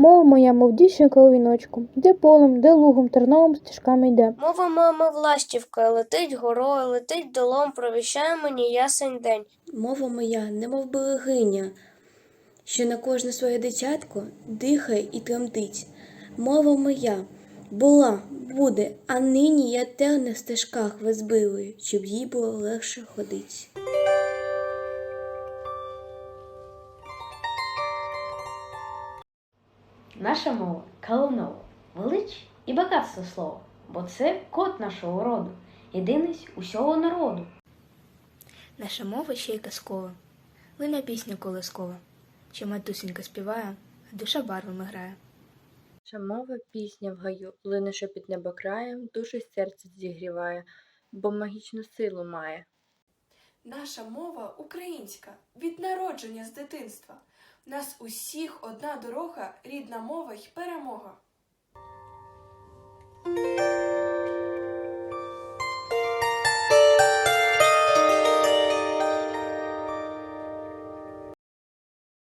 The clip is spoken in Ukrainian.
Мова моя, мов дівчинка у віночку, де полем, де лугом, терновим стежками йде. Мова мама властівка, летить горою, летить долом, провіщає мені ясень день. Мова моя, немов берегиня, що на кожне своє дитятко дихає і тремтить. Мова моя була, буде, а нині я терне в стежках визбилою, щоб їй було легше ходить. Наша мова калинова, велич і багатство слова, бо це код нашого роду, єдиність усього народу. Наша мова ще й казкова, лине пісня колискова, що матусенька співає, а душа барвами грає. Наша мова пісня в гаю, лине під небокраєм, душу й серце зігріває, бо магічну силу має. Наша мова українська, від народження з дитинства. Нас усіх одна дорога, рідна мова й перемога.